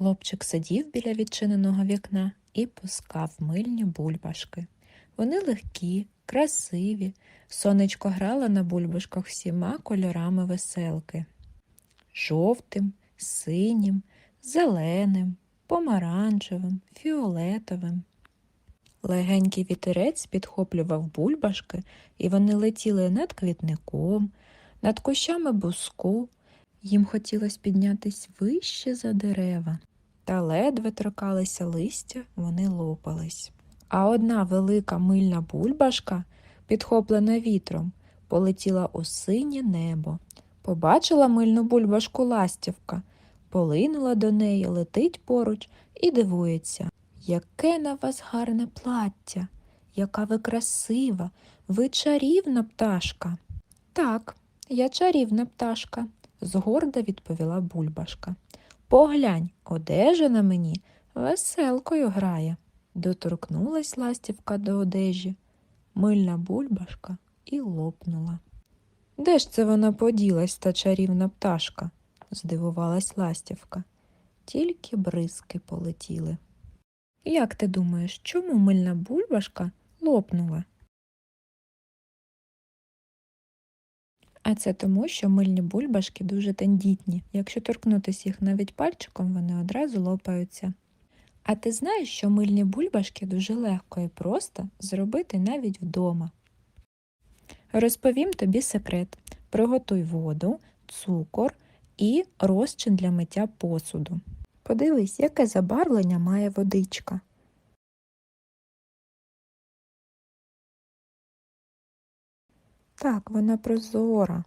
Хлопчик сидів біля відчиненого вікна і пускав мильні бульбашки. Вони легкі, красиві. Сонечко грало на бульбашках всіма кольорами веселки жовтим, синім, зеленим, помаранчевим, фіолетовим. Легенький вітерець підхоплював бульбашки, і вони летіли над квітником, над кущами буску. Їм хотілося піднятись вище за дерева, та ледве торкалися листя, вони лопались. А одна велика мильна бульбашка, підхоплена вітром, полетіла у синє небо. Побачила мильну бульбашку ластівка, полинула до неї, летить поруч і дивується. Яке на вас гарне плаття, яка ви красива, ви чарівна пташка. Так, я чарівна пташка, згорда відповіла бульбашка. Поглянь, одежа на мені веселкою грає. Доторкнулась ластівка до одежі, мильна бульбашка і лопнула. Де ж це вона поділась, та чарівна пташка? здивувалась ластівка. Тільки бризки полетіли. Як ти думаєш, чому мильна бульбашка лопнула? А це тому, що мильні бульбашки дуже тендітні. Якщо торкнутися їх навіть пальчиком, вони одразу лопаються. А ти знаєш, що мильні бульбашки дуже легко і просто зробити навіть вдома. Розповім тобі секрет. Приготуй воду, цукор і розчин для миття посуду. Подивись, яке забарвлення має водичка. Так, вона прозора.